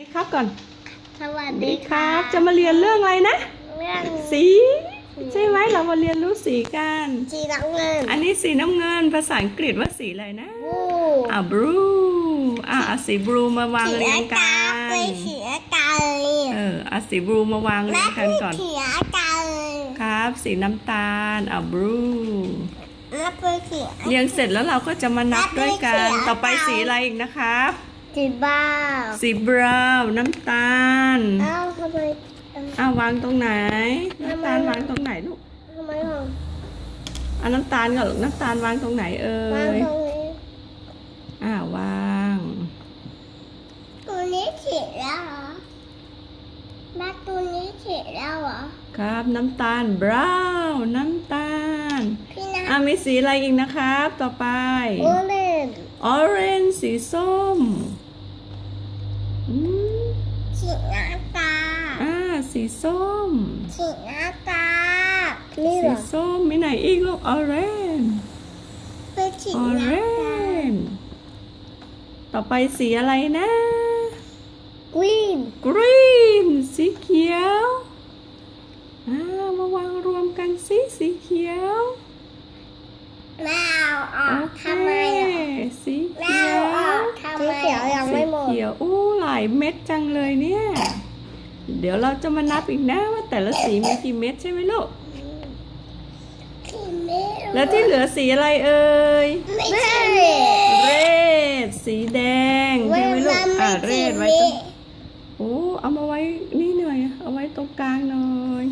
สวัสดีครับก่อน สวัสสวัสดีดีคครัรับบจะมาเรียนเรื่องอะไรนะ เรื่องสี ใช่ไหมเรามาเรียนรู้สีกัน สีน้ำเงิน อันนี้สีน้ำเงินภาษาอังกฤษว่าสีอะไรนะบูอ่าบลูอ่าเอาสีบลูมาวางสีเรียงกักานเป็นสีกาเลยเออเอาสีบลูมาวางเรีแม่ยงกันเป็นก่อนสีกาเลยครับ สีน้ำตาลอ่าบลูแม่เป็นสีเรียงเสร็จแล้วเราก็จะมานับด้วยกันสีต่อไปสีอะไรอีกนะครับ สีบ้าสีบราวน์น้ำตาลเอ้าทำไมอ้าววางตรงไหน น้ำตาลวางตรงไหนลูกทำไมของเอาน้ำตาลก่อนลูกน้ำตาลวางตรงไหนเอ่วางยตรงนี้อ่าวางตัวนี้สีแล้วเหรอแม่ตัวนี้สีแล้วเหรอครับน้ำตาลบราวน์น้ำตาลพี่นะอ่ามีสีอะไรอีกนะครับ ต่อไป โอเล นออเรนจ์สีส้มอืมสีน้ำตาลอ่าสีส้ม สีน้ำตาลนี่เหสีรอส้มมีไหนอีกลูกออเรนจ์เป็นสีออเรน้ำตาลนจ์ต่อไปสีอะไรนะกรีนกรีนสีเขียวอ่ามาวางรวมกันสิสีเขียวแม่เอาออโอกเคทำ หมดสีเขียวอู้หลายเม็ดจังเลยเนี่ย เดี๋ยวเราจะมานับอีกนะว่าแต่ละสีมีกี่เม็ดใช่ไหมลูกพี่ไม่รู้แล้วที่เหลือสีอะไรเอ่ย ไม่ใช่เรดสีแดงใช่ไหมลูกอ่าเรดไว้ตรงโอ้เอามาไว้นี่หน่อยเอาไว้ตรงกลางหน่อย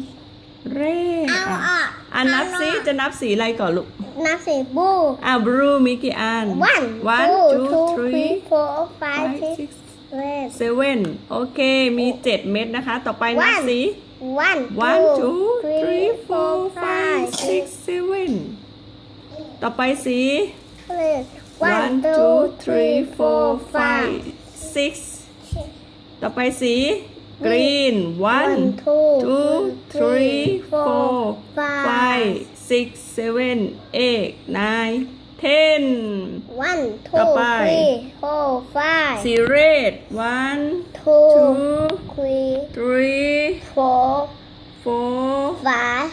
เรดเอาอะออกอะนับซิจะนับสีอะไรก่อนลูกนับสีบูอะบลูมีกี่อัน one one two two three three four five five six six seven seven โอเคมีเจ็ดเม็ดนะคะ ต่อไปนับ One สี one one two two three three four four five five six six seven ต่อไปสี seven one two three four five six ต่อไปสี green one two three four five six seven eight nine ten one ต่อ two ไป three four five สีเรด one two two three three four four five